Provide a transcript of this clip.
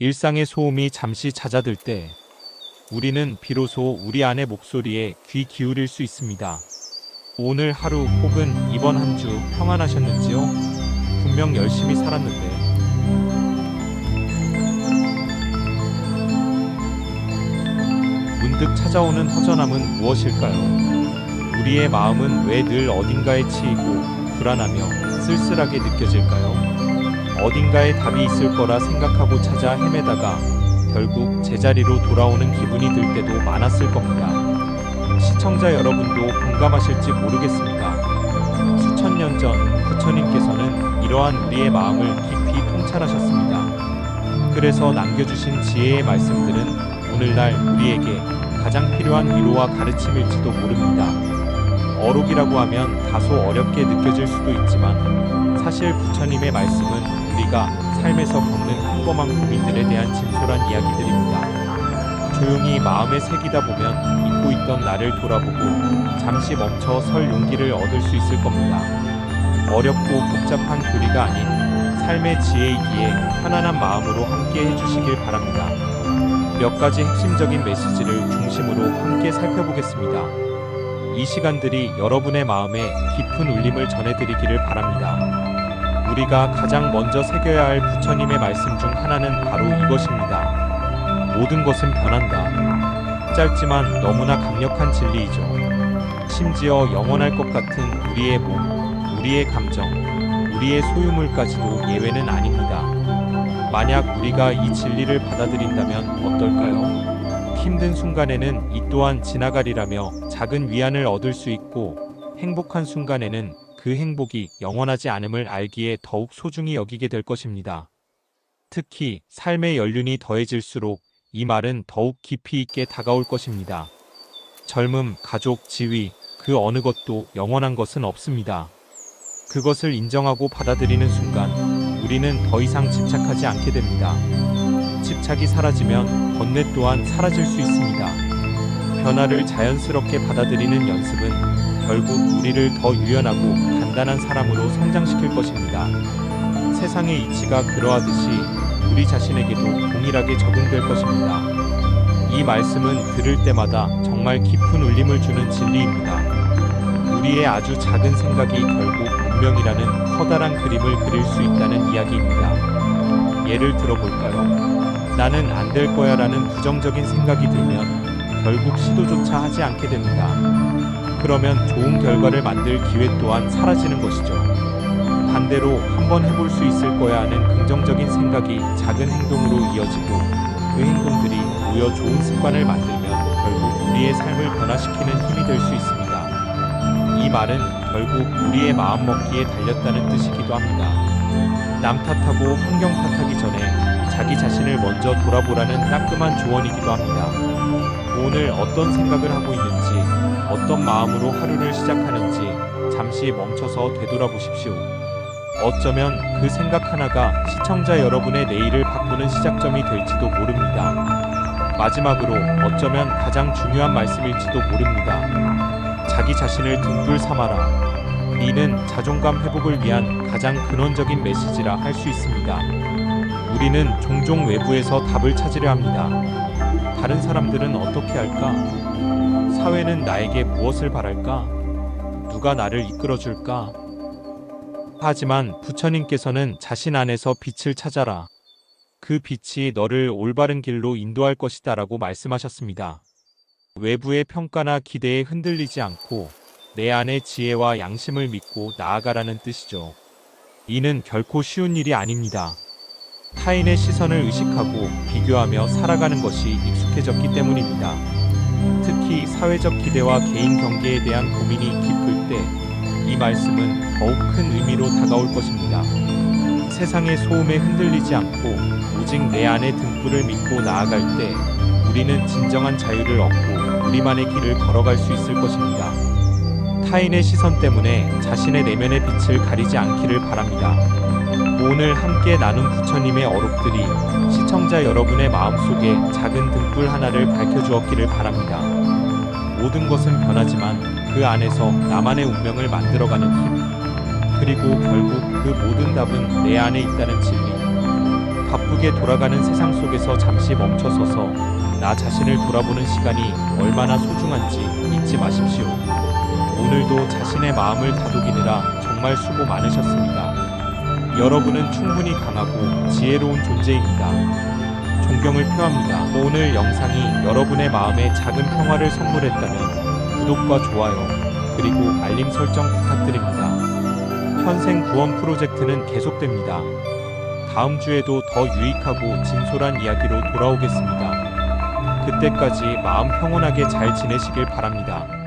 일상의 소음이 잠시 잦아들 때 우리는 비로소 우리 안의 목소리에 귀 기울일 수 있습니다. 오늘 하루 혹은 이번 한 주 평안하셨는지요? 분명 열심히 살았는데 문득 찾아오는 허전함은 무엇일까요? 우리의 마음은 왜 늘 어딘가에 치이고 불안하며 쓸쓸하게 느껴질까요? 어딘가에 답이 있을 거라 생각하고 찾아 헤매다가 결국 제자리로 돌아오는 기분이 들 때도 많았을 겁니다. 시청자 여러분도 공감하실지 모르겠습니다. 수천 년 전 부처님께서는 이러한 우리의 마음을 깊이 통찰하셨습니다. 그래서 남겨주신 지혜의 말씀들은 오늘날 우리에게 가장 필요한 위로와 가르침일지도 모릅니다. 어록이라고 하면 다소 어렵게 느껴질 수도 있지만 사실 부처님의 말씀은 우리가 삶에서 겪는 평범한 고민들에 대한 진솔한 이야기들입니다. 조용히 마음에 새기다 보면 잊고 있던 나를 돌아보고 잠시 멈춰 설 용기를 얻을 수 있을 겁니다. 어렵고 복잡한 교리가 아닌 삶의 지혜이기에 편안한 마음으로 함께 해주시길 바랍니다. 몇 가지 핵심적인 메시지를 중심으로 함께 살펴보겠습니다. 이 시간들이 여러분의 마음에 깊은 울림을 전해드리기를 바랍니다. 우리가 가장 먼저 새겨야 할 부처님의 말씀 중 하나는 바로 이것입니다. 모든 것은 변한다. 짧지만 너무나 강력한 진리이죠. 심지어 영원할 것 같은 우리의 몸, 우리의 감정, 우리의 소유물까지도 예외는 아닙니다. 만약 우리가 이 진리를 받아들인다면 어떨까요? 힘든 순간에는 이 또한 지나가리라며 작은 위안을 얻을 수 있고 행복한 순간에는 그 행복이 영원하지 않음을 알기에 더욱 소중히 여기게 될 것입니다. 특히 삶의 연륜이 더해질수록 이 말은 더욱 깊이 있게 다가올 것입니다. 젊음, 가족, 지위, 그 어느 것도 영원한 것은 없습니다. 그것을 인정하고 받아들이는 순간 우리는 더 이상 집착하지 않게 됩니다. 집착이 사라지면 번뇌 또한 사라질 수 있습니다. 변화를 자연스럽게 받아들이는 연습은 결국 우리를 더 유연하고 단단한 사람으로 성장시킬 것입니다. 세상의 이치가 그러하듯이 우리 자신에게도 동일하게 적용될 것입니다. 이 말씀은 들을 때마다 정말 깊은 울림을 주는 진리입니다. 우리의 아주 작은 생각이 결국 운명이라는 커다란 그림을 그릴 수 있다는 이야기입니다. 예를 들어볼까요? 나는 안 될 거야 라는 부정적인 생각이 들면 결국 시도조차 하지 않게 됩니다. 그러면 좋은 결과를 만들 기회 또한 사라지는 것이죠. 반대로 한번 해볼 수 있을 거야 하는 긍정적인 생각이 작은 행동으로 이어지고 그 행동들이 모여 좋은 습관을 만들면 결국 우리의 삶을 변화시키는 힘이 될 수 있습니다. 이 말은 결국 우리의 마음 먹기에 달렸다는 뜻이기도 합니다. 남 탓하고 환경 탓하기 전에 자기 자신을 먼저 돌아보라는 따끔한 조언이기도 합니다. 오늘 어떤 생각을 하고 있는지, 어떤 마음으로 하루를 시작하는지 잠시 멈춰서 되돌아보십시오. 어쩌면 그 생각 하나가 시청자 여러분의 내일을 바꾸는 시작점이 될지도 모릅니다. 마지막으로 어쩌면 가장 중요한 말씀일지도 모릅니다. 자기 자신을 등불 삼아라. 이는 자존감 회복을 위한 가장 근원적인 메시지라 할 수 있습니다. 우리는 종종 외부에서 답을 찾으려 합니다. 다른 사람들은 어떻게 할까? 사회는 나에게 무엇을 바랄까? 누가 나를 이끌어 줄까? 하지만 부처님께서는 자신 안에서 빛을 찾아라. 그 빛이 너를 올바른 길로 인도할 것이다 라고 말씀하셨습니다. 외부의 평가나 기대에 흔들리지 않고 내 안의 지혜와 양심을 믿고 나아가라는 뜻이죠. 이는 결코 쉬운 일이 아닙니다. 타인의 시선을 의식하고 비교하며 살아가는 것이 익숙해졌기 때문입니다. 특히 사회적 기대와 개인 경계에 대한 고민이 깊을 때 이 말씀은 더욱 큰 의미로 다가올 것입니다. 세상의 소음에 흔들리지 않고 오직 내 안의 등불을 믿고 나아갈 때 우리는 진정한 자유를 얻고 우리만의 길을 걸어갈 수 있을 것입니다. 타인의 시선 때문에 자신의 내면의 빛을 가리지 않기를 바랍니다. 오늘 함께 나눈 부처님의 어록들이 시청자 여러분의 마음속에 작은 등불 하나를 밝혀주었기를 바랍니다. 모든 것은 변하지만 그 안에서 나만의 운명을 만들어가는 힘, 그리고 결국 그 모든 답은 내 안에 있다는 진리. 바쁘게 돌아가는 세상 속에서 잠시 멈춰서서 나 자신을 돌아보는 시간이 얼마나 소중한지 잊지 마십시오. 오늘도 자신의 마음을 다독이느라 정말 수고 많으셨습니다. 여러분은 충분히 강하고 지혜로운 존재입니다. 존경을 표합니다. 오늘 영상이 여러분의 마음에 작은 평화를 선물했다면 구독과 좋아요 그리고 알림 설정 부탁드립니다. 현생 구원 프로젝트는 계속됩니다. 다음 주에도 더 유익하고 진솔한 이야기로 돌아오겠습니다. 그때까지 마음 평온하게 잘 지내시길 바랍니다.